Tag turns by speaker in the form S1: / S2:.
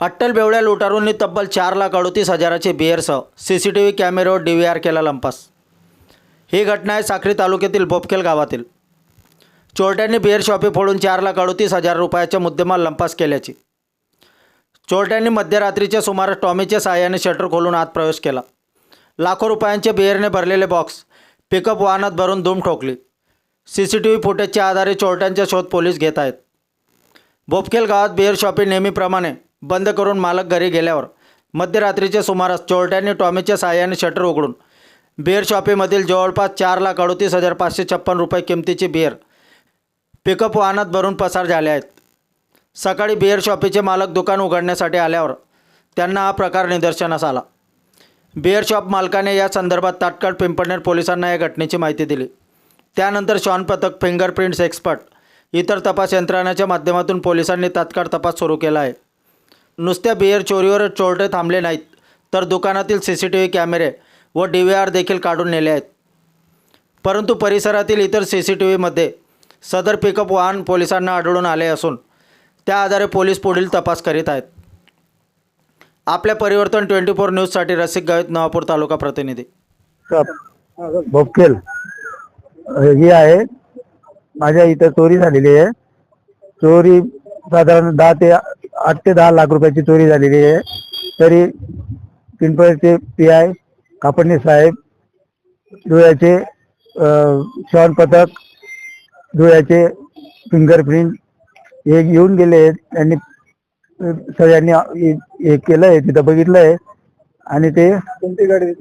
S1: अट्टल बेवड्या लुटारूंनी तब्बल चार लाख अडतीस हजाराचे बिअरसह सी सी टी व्ही कॅमेऱ्यावर डी व्ही आर केला लंपास. ही घटना आहे साक्री तालुक्यातील बोपकेल गावातील. चोरट्यांनी बिअर शॉपी फोडून चार लाख अडतीस हजार रुपयाच्या मुद्देमाल लंपास केल्याची. चोरट्यांनी मध्यरात्रीच्या सुमारास टॉमीच्या सहाय्याने शटर खोलून आत प्रवेश केला. लाखो रुपयांचे बिअरने भरलेले बॉक्स पिकअप वाहनात भरून धूम ठोकली. सी सी टी व्ही फुटेजच्या आधारे चोरट्यांचा शोध पोलीस घेत आहेत. बोपखेल गावात बिअर शॉपी नेहमीप्रमाणे बंद करून मालक घरी गेल्यावर मध्यरात्रीच्या सुमारास चोरट्यांनी टॉमीच्या साहाय्याने शटर उघडून बिअर शॉपीमधील जवळपास चार लाख अडतीस हजार पाचशे छप्पन रुपये किमतीची बिअर पिकअप वाहनात भरून पसार झाले आहेत. सकाळी बिअर शॉपीचे मालक दुकान उघडण्यासाठी आल्यावर त्यांना हा प्रकार निदर्शनास आला. बिअर शॉप मालकाने या संदर्भात तात्काळ पिंपळनेर पोलिसांना या घटनेची माहिती दिली. त्यानंतर शॉन पथक फिंगरप्रिंट्स एक्सपर्ट इतर तपास यंत्रणाच्या माध्यमातून पोलिसांनी तात्काळ तपास सुरू केला आहे. नुसत्या बिअर चोरीवर चोरटे थांबले नाहीत तर दुकानातील सी सी टी व्ही कॅमेरे व डी व्ही आर देखील काढून नेले आहेत. परंतु परिसरातील इतर सी सी टी व्हीमध्ये सदर पिकअप वाहन पोलिसांना आढळून आले असून त्या आधारे पोलीस पुढील तपास करीत आहेत. आपल्या परिवर्तन ट्वेंटी फोर न्यूजसाठी रसिक गावित नवापूर तालुका प्रतिनिधी.
S2: भोपकेल ही आहे माझ्या इथं चोरी झालेली आहे. चोरी साधारण दहा ते आठ ते दहा लाख रुपयाची चोरी झालेली आहे. तरी पिंपळचे पी आय कापडणे साहेब धुळ्याचे शॉन पथक धुळ्याचे फिंगरप्रिंट हे येऊन गेले आहेत. त्यांनी सगळ्यांनी हे- हे केलंय तिथं बघितलंय. आणि ते कोणती गाडी